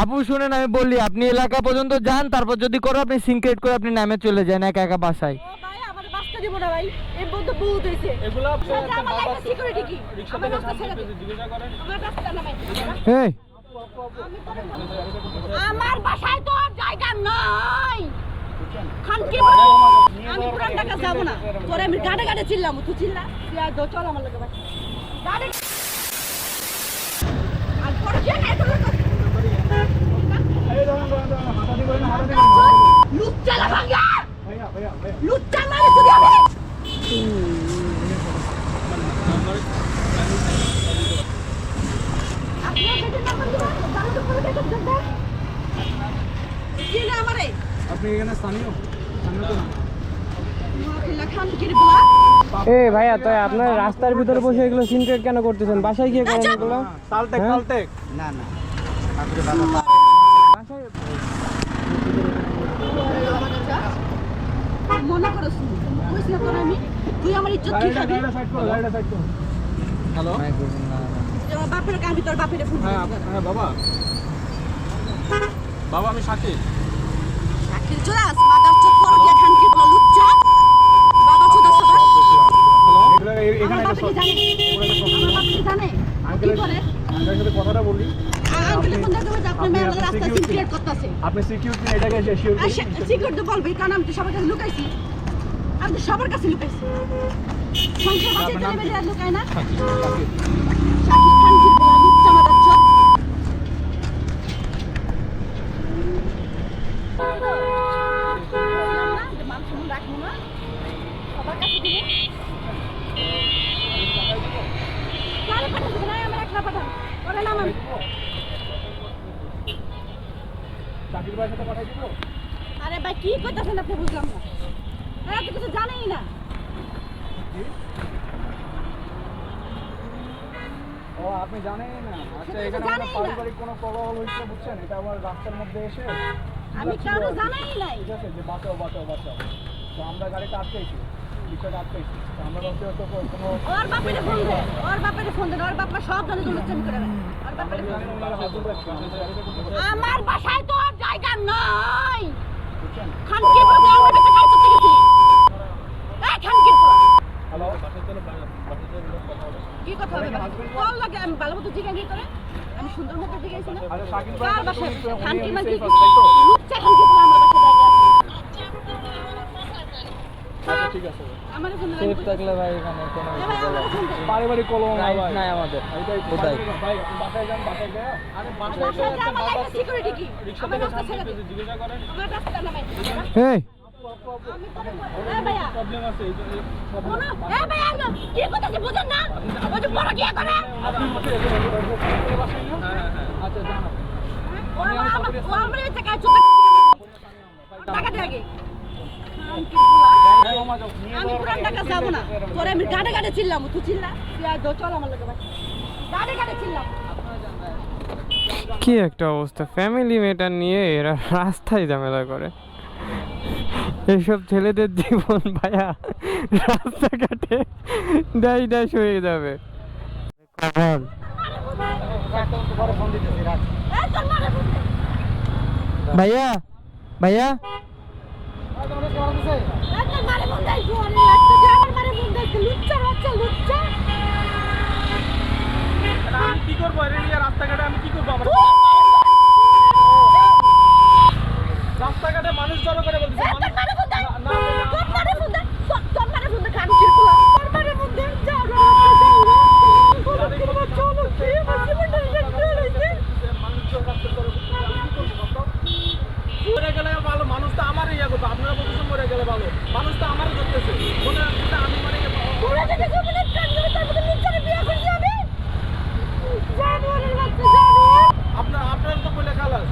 আপু শুনেন আমি বললি আপনি এলাকা পর্যন্ত যান তারপর যদি করো আপনি সিনক্রেট করে আপনি নামে চলে যান একা একা বাসায়। আমার বাসায় তো আর জায়গা নাই। খানকি আমি পুরান ঢাকা যাব না। তোরে আমি গাড়ে গাড়ে চিল্লাম তুই চিল্লা। তুই আর দো চল আমার লগে গাড়ে আর পরে কে আপনি এখানে স্থানীয় স্থানীয় তো না খানকির বলা এ ভাইয়া তো আপনার রাস্তার ভিতরে বসে এগুলো সিনক্রেট কেন করতেছেন? বাসায় গিয়ে করেন এগুলো। তালটেক হ্যাঁ? না না। করো বুঝছি না তোর আমি? তুই আমার ইজ্জত কি খাবি? হ্যালো? আমার বাপের আমি তোর বাপের ফোন হ্যাঁ হ্যাঁ বাবা। বাবা আমি শাকিল। চাকরি চলাস মাদার চোখ পড় গিয়া খানকির বলা লুচ্চা। বাবা চোদা সবার হ্যালো? আমার বাপে কি আমার বাপে কি জানে কি করে? আপনার সাথে কথাটা বলি। আঙ্কেলে ফোন দেখবে যে আপনি- মেয়ে রাস্তা security। করতেছে। আপনি সিকিউরিটি এটাকে শিওর সিক্রেট তো বলবে কারণ আমি তো সবার কাছে লুকাইছি। আমি তো সবার কাছে লুকাইছি। সংসার বাঁচিয়ে চলে কি? বেরিয়ে আর লুকায় না? শাকিব খানকির বলা লুচ্চা মাদার চোখ আরে ভাই কি করতেছেন আপনি বুঝলাম না। এরা তো কিছু জানেই না। ও আপনি জানেন না। আচ্ছা এখানে পারিবারিক কোনো হয়েছে বুঝছেন? এটা আমার রাস্তার মধ্যে এসে আমি কারও জানাই নাই? ঠিক আছে যে বাঁচাও বাঁচাও বাঁচাও। তো আমরা গাড়িটা আটকাইছি রিক্সাটা আটকাইছি তো আমরা ভাবছি হয়তো কো- কোনো ওর বাপেরে ফোন দে ওর বাপেরে ফোন দে ওর বাপা সব জানে করে ওর বাপেরে আমার বাসায় তো জায়গা নাই বুঝছেন খানকির বলতে আমার কাছে কাজ করতে গেছি এই খানকির পোলা হ্যালো কি কথা হবে বাবা? তোর লাগে আমি ভালো মতো জিজ্ঞাসা করে। আমি সুন্দর মতো জিজ্ঞাসি না আচ্ছা কার বাসায়? মানে? লুচ্চা আমার বাসায় আচ্ছা ঠিক আছে। সেফ থাকলে ভাই এখানে কোনো দে পারিবারিক ভাই। নাই আমাদের। কোথায়? ভাই বাসায় যান বাসায় আরে বাসায় বাবা সিকিউরিটি কি? থেকে জিজ্ঞাসা করেন। আমার রাস্তা না হ্যাঁ হ্যাঁ এই আমি পুরান টাকা যাব না। আমি গাড়ে গাড়ে চিল্লাম, তুই চিল্লা। চল আমার ভাই। গাড়ে গাড়ে চিল্লাম। কি একটা অবস্থা। ফ্যামিলি মেটার নিয়ে এরা রাস্তায় ঝামেলা করে। এইসব ছেলেদের জীবন ভাইয়া রাস্তাঘাটে ডাই ডাইশ হয়ে যাবে। খবর। ভাইয়া ভাইয়া। কি করব? রাস্তাঘাটে আমি কি করব আমার তোর মারে ফোন দে। রাস্তাঘাটে মানুষ জড়ো করে বলতেছে এই তোর মারে ফোন দে। না, না, না, না। তোর মারে ফোন দে। তোর- তোর মারে ফোন দে, খানকির পোলা। তোর মারে ফোন দে। যাও রে, রাস্তায় যাও রে। খানকির পোলা, চলো, কি আমার জীবনটা শেষ করে দিছে। মানুষ জড়ো রাস্তা জড়ো করতেছে, আমি কি করব বলতো? মরে গেলে ভালো মানুষ তো আমার ইয়া করতো মরে গেলে ভালো। মানুষ তো আমারও ধরতেছে। মনে হচ্ছে আমি বাচ্চা, জানোয়ার। আপনার আপনার তো বলে খালাস।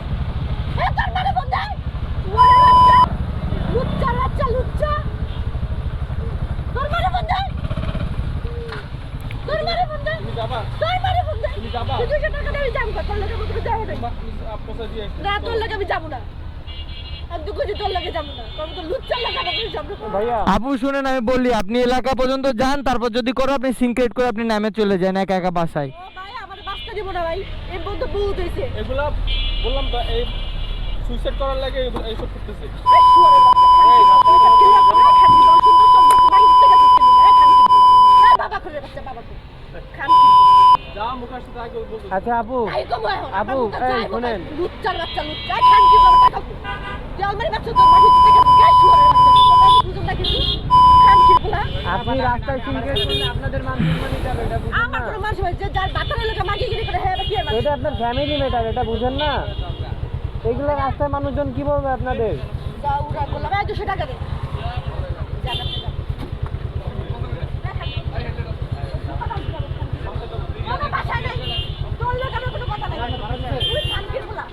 না, তোর লগে আমি যাব না। আপু শুনেন আমি বললি আপনি এলাকা পর্যন্ত যান তারপর যদি করো আপনি সিনক্রেট করে আপনি নামে চলে যান একা একা বাসায় ও ভাই, আমার বাসটা দিব না ভাই। এই বন্ধু বহুত হইছে। এগুলা বললাম তো এই সুইসাইড করার লাগে এইসব করতেছে আচ্ছা আপু আপু, শুনেন। আপনি রাস্তায় আপনাদের আমার মানুষ হয়েছে যার বাতারের লোকে মাগিগিরি করে হ্যাঁ কি এটা আপনার ফ্যামিলি ম্যাটার এটা বুঝেন না। এগুলো রাস্তায় মানুষজন কি বলবে আপনাদের? বললাম টাকা যা, যা, যা। আমার বাসায় নেই। তোর লোক আমার কোনো কথা নেই। তুই খানকির পোলা।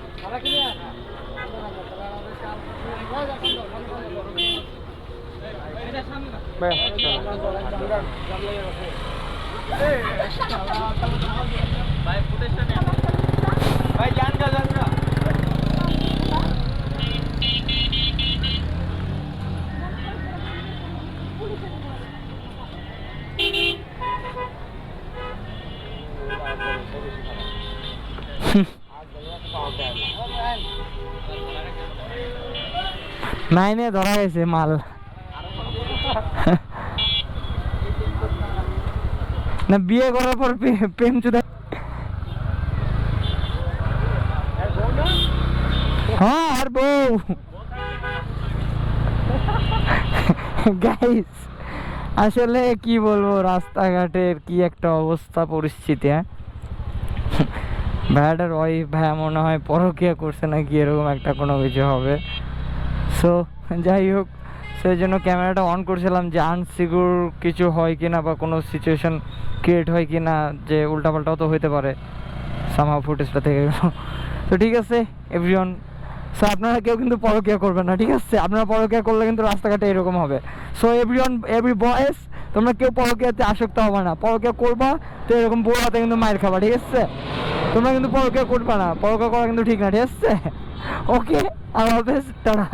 ভাই জান গা জান গা নাইনে ধরা গেছে মাল না, বিয়ে করার পর প্রে- প্রেম চুদা হ্যাঁ আর বউ। গাইস আসলে কি বলব, রাস্তাঘাটের কি একটা অবস্থা পরিস্থিতি হ্যাঁ? ভাইয়াটার ওয়াইফ ভাইয়া মনে হয় পরকিয়া করছে নাকি, এরকম একটা কোনো কিছু হবে। সো যাই হোক। সেই জন্য ক্যামেরাটা অন করছিলাম যে আনসিকিউর কিছু হয় কি না বা কোনো সিচুয়েশন ক্রিয়েট হয় কি না যে উল্টাপাল্টাও তো হইতে পারে। সামা ফুটেজটা থেকে তো ঠিক আছে এভরিওয়ান সো আপনারা কেউ কিন্তু পরকিয়া করবেন না, ঠিক আছে? আপনারা পরকিয়া করলে কিন্তু রাস্তাঘাটে এরকম হবে। সো এভরিওয়ান এভরি বয়েস তোমরা কেউ পরকিয়াতে আসক্ত হবে না। পরকিয়া করবা, তো এরকম বড় হাতে কিন্তু মায়ের খাবা, ঠিক আছে? তোমরা কিন্তু পরকিয়া করবা না। পরকিয়া করা কিন্তু ঠিক না, ঠিক আছে? ওকে আর হাফেজ, টাটা।